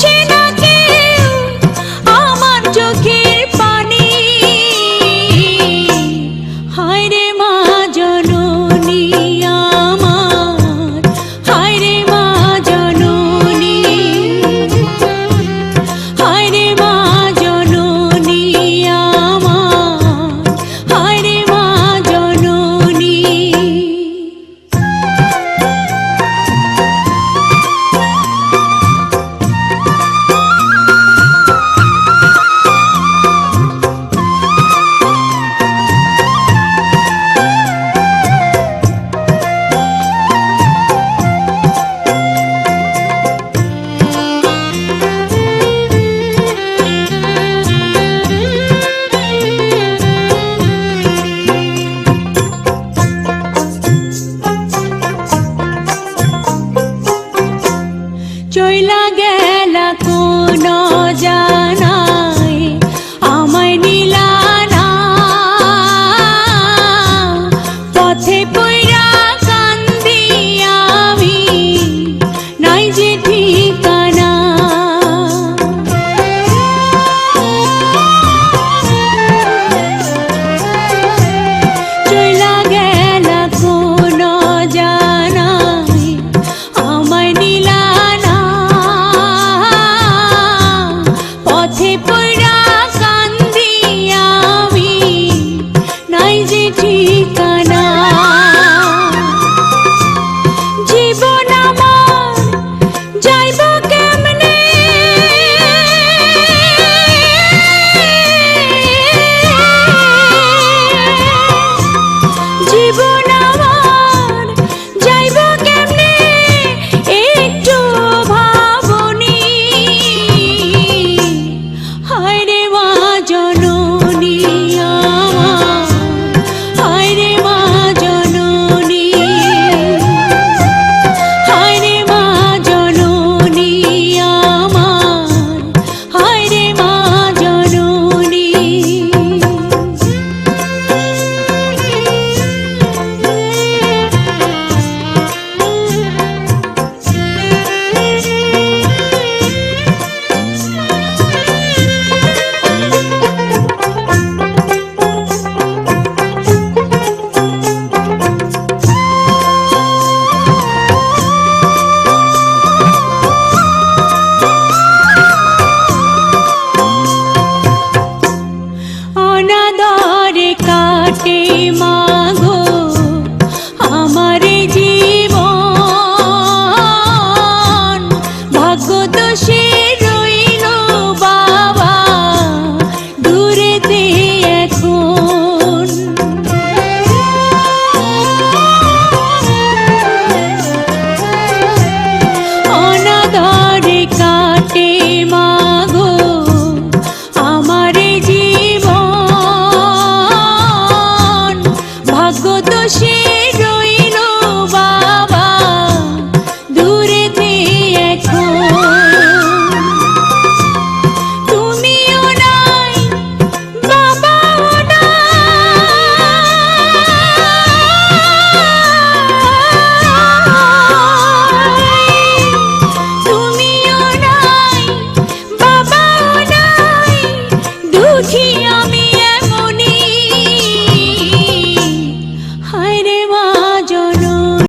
chinga. trời la ঠিকানা। জীবন আমার যাইব কেমনে? জীবন আমার। Khi পাশে রইল বাবা দূরেতে এখন। তুমিও নাই বাবাও নাই।